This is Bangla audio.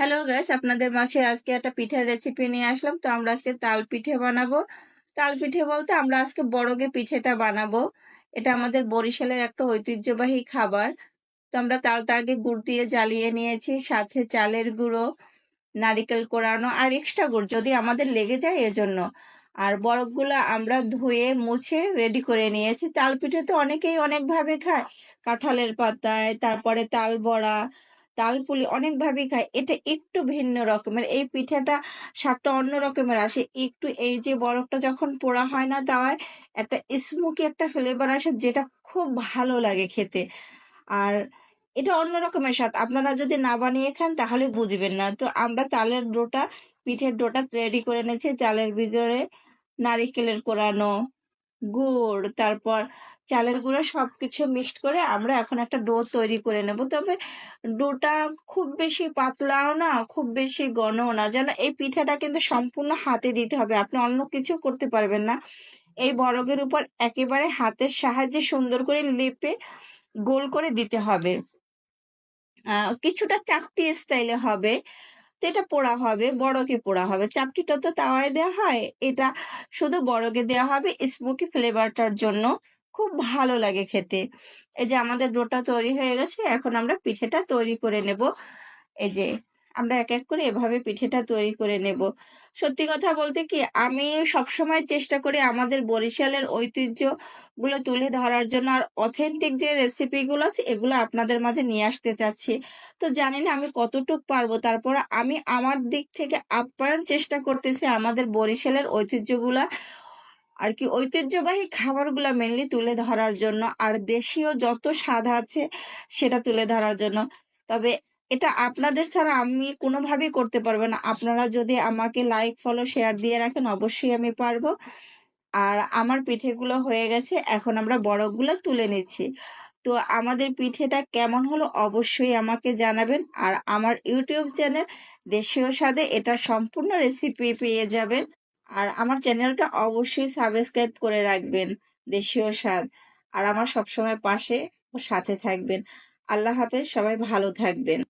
হ্যালো গাইস আপনাদের মাঝে আজকে একটা পিঠার রেসিপি নিয়ে আসলাম। তো আমরা আজকে তাল পিঠে বানাবো। তাল পিঠে বলতে আমরা আজকে বড়গে পিঠেটা বানাবো। এটা আমাদের বরিশালের একটা ঐতিহ্যবাহী খাবার। তো আমরা তালটা আগে গুড় দিয়ে জ্বালিয়ে নিয়েছি, সাথে চালের গুঁড়ো, নারিকেল কোরানো আর এক্সট্রা গুড় যদি আমাদের লেগে যায় এজন্য। আর বরফগুলো আমরা ধুয়ে, মুছে রেডি করে নিয়েছি। তাল পিঠে তো অনেকেই অনেকভাবে খায়। কাঁঠালের পাতায়, তারপরে তাল বড়া তালপুলি অনেকভাবেই খায়। এটা একটু ভিন্ন রকমের। এই পিঠাটা স্বাদটা অন্য রকমের আসে। একটু এই যে বরফটা যখন পোড়া হয় না তাওয়ায়, একটা স্মোকি একটা ফ্লেভার আসে যেটা খুব ভালো লাগে খেতে। আর এটা অন্য রকমের স্বাদ। আপনারা যদি না বানিয়ে খান তাহলে বুঝবেন না। তো আমরা চালের ডোটা, পিঠের ডোটা রেডি করে নিয়েছি চালের ভিতরে নারিকেলের কোরানো গুড়, তারপর চালের গুঁড়া সবকিছু মিক্সড করে আমরা এখন একটা ডো তৈরি করে নেব। তবে ডোটা খুব বেশি পাতলাও না, খুব বেশি ঘনও না। যেন এই পিঠাটা কিন্তু সম্পূর্ণ হাতে দিতে হবে, আপনি অন্য কিছু করতে পারবেন না। এই বরগের উপর একেবারে হাতের সাহায্যে সুন্দর করে লেপে গোল করে দিতে হবে। কিছুটা চাপটি স্টাইলে হবে। তো এটা পোড়া হবে, বড়কে পোড়া হবে। চাপটিটা তো তাওয়ায় দেওয়া হয়, এটা শুধু বড়কে দেওয়া হবে। স্মোকি ফ্লেভারটার জন্য খুব ভালো লাগে খেতে। এই যে আমাদের ডোটা তৈরি হয়ে গেছে, এখন আমরা পিঠেটা তৈরি করে নেব। এই যে আমরা এক এক করে এভাবে পিঠেটা তৈরি করে নেব। সত্যি কথা বলতে কি, আমি সবসময় চেষ্টা করি আমাদের বরিশালের ঐতিহ্যগুলো তুলে ধরার জন্য। আর অথেন্টিক যে রেসিপিগুলো আছে, এগুলো আপনাদের মাঝে নিয়ে আসতে চাচ্ছি। তো জানি না আমি কতটুক পারব। তারপর আমি আমার দিক থেকে আপ্যায়ন চেষ্টা করতেছি আমাদের বরিশালের ঐতিহ্যগুলা, আর কি ঐতিহ্যবাহী খাবারগুলো মেনলি তুলে ধরার জন্য। আর দেশীয় যত স্বাদ আছে, সেটা তুলে ধরার জন্য। তবে এটা আপনাদের ছাড়া আমি কোনোভাবেই করতে পারব না। আপনারা যদি আমাকে লাইক ফলো শেয়ার দিয়ে রাখেন, অবশ্যই আমি পারব। আর আমার পিঠেগুলো হয়ে গেছে, এখন আমরা বড়গুলো তুলে নিচ্ছি। তো আমাদের পিঠেটা কেমন হলো অবশ্যই আমাকে জানাবেন। আর আমার ইউটিউব চ্যানেল দেশীয় স্বাদে এটা সম্পূর্ণ রেসিপি পেয়ে যাবেন। আর আমার চ্যানেলটা অবশ্যই সাবস্ক্রাইব করে রাখবেন দেশীয় স্বাদ। আর আমার সবসময় পাশে ও সাথে থাকবেন। আল্লাহ হাফেজ, সবাই ভালো থাকবেন।